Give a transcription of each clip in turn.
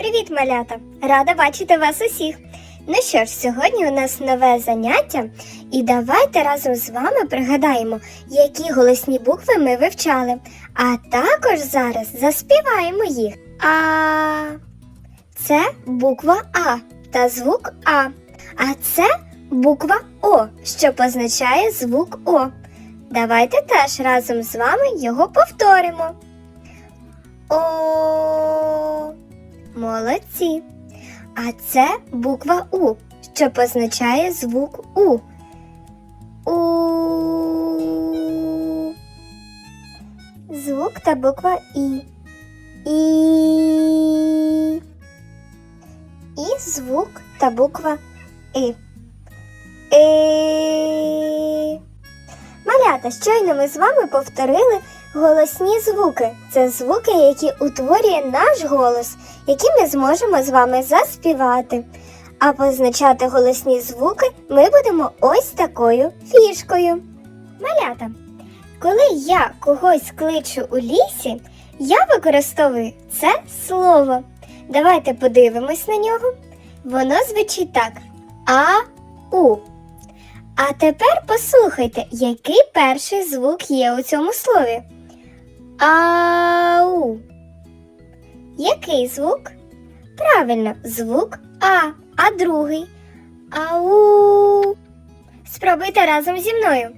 Привіт, малята! Рада бачити вас усіх. Ну що ж, сьогодні у нас нове заняття, і давайте разом з вами пригадаємо, які голосні букви ми вивчали. А також зараз заспіваємо їх. А це буква А та звук А. А це буква О, що позначає звук О. Давайте теж разом з вами його повторимо. О. Молодці. А це буква У, що позначає звук У. У. Звук та буква І. І. І звук та буква І. І. Малята, щойно ми з вами повторили голосні звуки. Це звуки, які утворює наш голос, які ми зможемо з вами заспівати. А позначати голосні звуки ми будемо ось такою фішкою. Малята, коли я когось кличу у лісі, я використовую це слово. Давайте подивимось на нього. Воно звучить так: А-у. А тепер послухайте, який перший звук є у цьому слові. Ау. Який звук? Правильно, звук А, а другий. Ау. Спробуйте разом зі мною.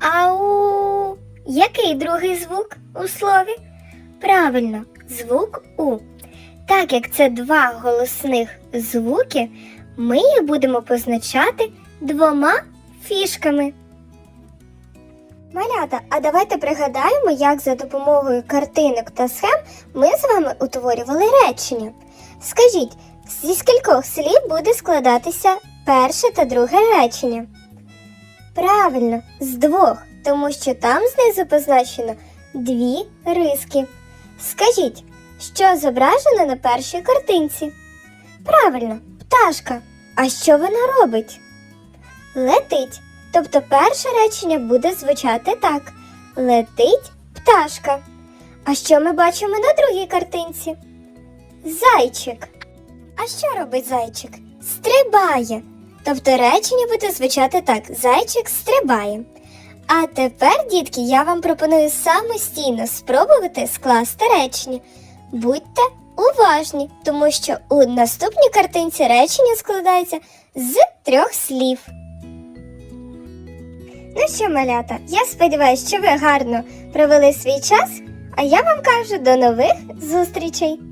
Ау. Який другий звук у слові? Правильно, звук У. Так як це два голосних звуки, ми їх будемо позначати двома фішками. Малята, а давайте пригадаємо, як за допомогою картинок та схем ми з вами утворювали речення. Скажіть, зі скількох слів буде складатися перше та друге речення? Правильно, з двох, тому що там знизу позначено дві риски. Скажіть, що зображено на першій картинці? Правильно, пташка. А що вона робить? Летить. Тобто перше речення буде звучати так: Летить пташка. А що ми бачимо на другій картинці? Зайчик. А що робить зайчик? Стрибає. Тобто речення буде звучати так: зайчик стрибає. А тепер, дітки, я вам пропоную самостійно спробувати скласти речення. Будьте уважні, тому що у наступній картинці речення складається з трьох слів. Ну що, малята, я сподіваюся, що ви гарно провели свій час, а я вам кажу до нових зустрічей!